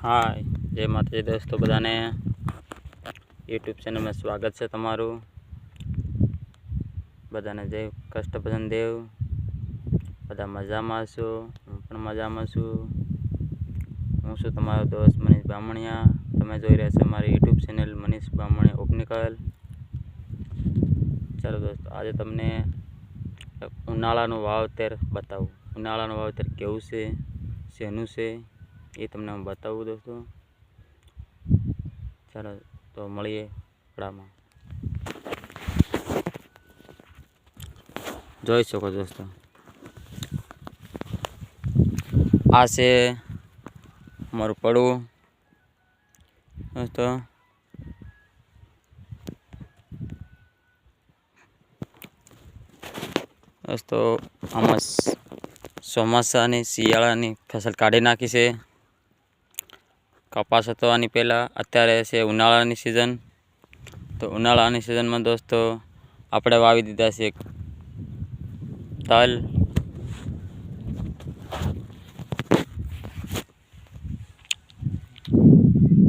હાય જય માતાજી દોસ્તો, બધાને યુટ્યુબ ચેનલમાં સ્વાગત છે તમારું. બધાને જય કષ્ટભજન દેવ. બધા મજામાં છો? હું પણ મજામાં છું. હું છું તમારો દોસ્ત મનીષ બામણિયા. તમે જોઈ રહ્યા છો મારી યુટ્યુબ ચેનલ મનીષ બામણિયા ઓપનિકલ ચાલો દોસ્તો, આજે તમને ઉનાળાનું વાવતર બતાવું. ઉનાળાનું વાવતર કેવું છે? શેનું છે? એ તમને હું બતાવું દોસ્તો ચાલો, તો મળીએ કપડામાં જોઈ શકો દોસ્તો. આ છે મારું પડવું. દોસ્તો. દોસ્તો, આમાં ચોમાસાની શિયાળાની ફસલ કાઢી નાખી છે. કપાસ હતો પહેલાં. અત્યારે છે ઉનાળાની સિઝન તો ઉનાળાની સિઝનમાં દોસ્તો, આપણે વાવી દીધા છે તલ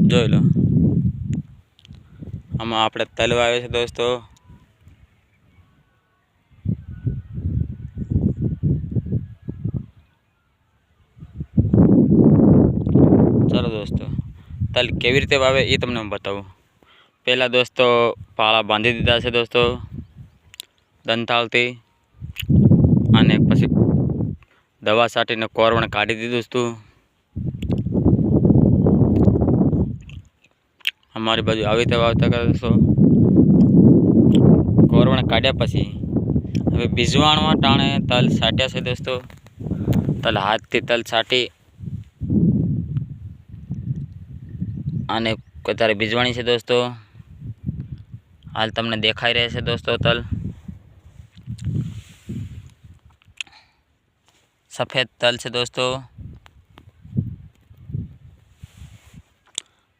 જોઈ લો. આમાં આપણે તલ વાવ્યો છે દોસ્તો. ચાલો દોસ્તો. તલ કેવી રીતે વાવે એ તમને હું બતાવું. પહેલાં દોસ્તો પાળા બાંધી દીધા છે દોસ્તો, દંતાલથી. અને પછી દવા છાંટીને કોરવણ કાઢી દીધું હતું અમારી બાજુ આવી રીતે વાવતા કરે દોસ્તો. કોરવણ કાઢ્યા પછી હવે બીજવાણમાં ટાણે તલ છાંટ્યા છે દોસ્તો. તલ હાથથી તલ છાંટી અને વધારે ભીજવાની છે દોસ્તો? હાલ તમને દેખાઈ રહે છે દોસ્તો તલ. સફેદ તલ છે દોસ્તો.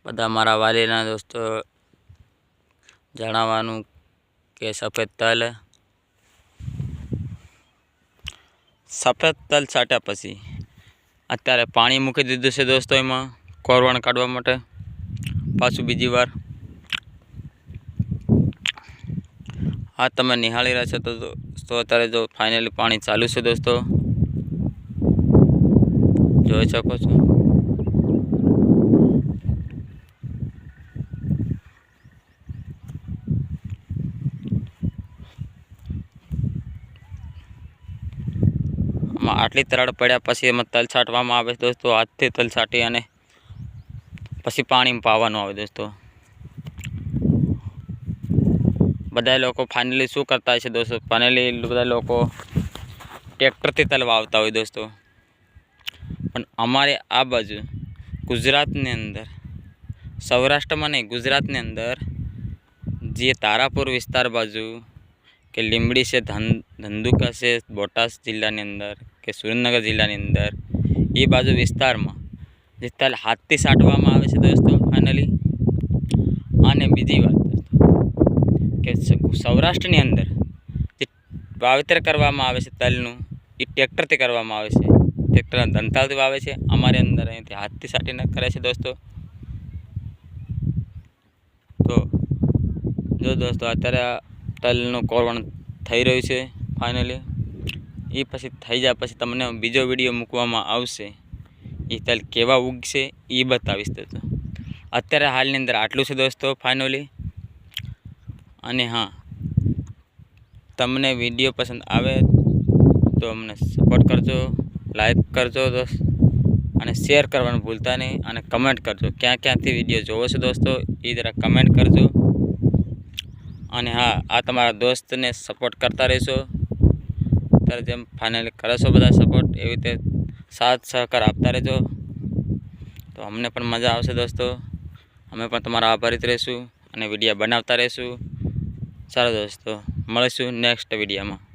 બધા મારા વાલીના દોસ્તો, જણાવવાનું કે સફેદ તલ. સફેદ તલ છાંટ્યા પછી અત્યારે પાણી મૂકી દીધું છે દોસ્તો એમાં, કોરવણ કાઢવા માટે. પાછું બીજી વાર. હા, તમે નિહાળી રહ્યા છો તો તો અત્યારે જો ફાઇનલી પાણી ચાલુ છે દોસ્તો. જોઈ શકો છો. આટલી તરાડ પડ્યા પછી એમાં તલ છાંટવામાં આવે દોસ્તો. હાથથી તલ છાંટી અને પછી પાણીમાં પાવાનું આવે દોસ્તો. બધા લોકો ફાઇનલી શું કરતા છે દોસ્તો? ફાઇનલી બધા લોકો ટ્રેક્ટરથી તલ વાવતા હોય દોસ્તો. પણ અમારે આ બાજુ ગુજરાતની અંદર, સૌરાષ્ટ્રમાં નહીં, ગુજરાતની અંદર જે તારાપુર વિસ્તાર બાજુ કે લીંબડી છે, ધન, ધંધુકા છે, બોટાદ જિલ્લાની અંદર કે સુરેન્દ્રનગર જિલ્લાની અંદર, એ બાજુ વિસ્તારમાં જે તલ હાથથી સાટવામાં આવે છે દોસ્તો ફાઇનલી અને બીજી વાત દોસ્તો, કે સૌરાષ્ટ્રની અંદર જે વાવેતર કરવામાં આવે છે તલનું, એ ટ્રેક્ટરથી કરવામાં આવે છે. ટ્રેક્ટરના દંતાલથી વાવે છે. અમારી અંદર અહીંથી હાથથી સાટીને કરે છે દોસ્તો. તો, જો દોસ્તો અત્યારે તલનું કોરવણ થઈ રહ્યું છે ફાઇનલી એ પછી થઈ જાય પછી તમને બીજો વીડિયો મૂકવામાં આવશે. એ તલ કેવા ઉગશે એ બતાવીશ દોસ્તો અત્યારે હાલની અંદર આટલું છે દોસ્તો ફાઇનલી અને હા, તમને વીડિયો પસંદ આવે તો અમને સપોર્ટ કરજો લાઈક કરજો દોસ્ત, અને શેર કરવાનું ભૂલતા નહીં, અને કમેન્ટ કરજો. ક્યાં ક્યાંથી વીડિયો જોવો છો દોસ્તો, એ જરા કમેન્ટ કરજો. અને હા, આ તમારા દોસ્તને સપોર્ટ કરતા રહેશો. ત્યારે જેમ ફાઇનલી કરો છો બધા સપોર્ટ એવી રીતે સાથ સહકાર આપતા રહેજો. તો અમને પણ મજા આવશે દોસ્તો. અમે પણ તમારા આભારિત રહીશું અને વીડિયો બનાવતા રહીશું. ચાલો દોસ્તો, મળીશું નેક્સ્ટ વિડીયોમાં.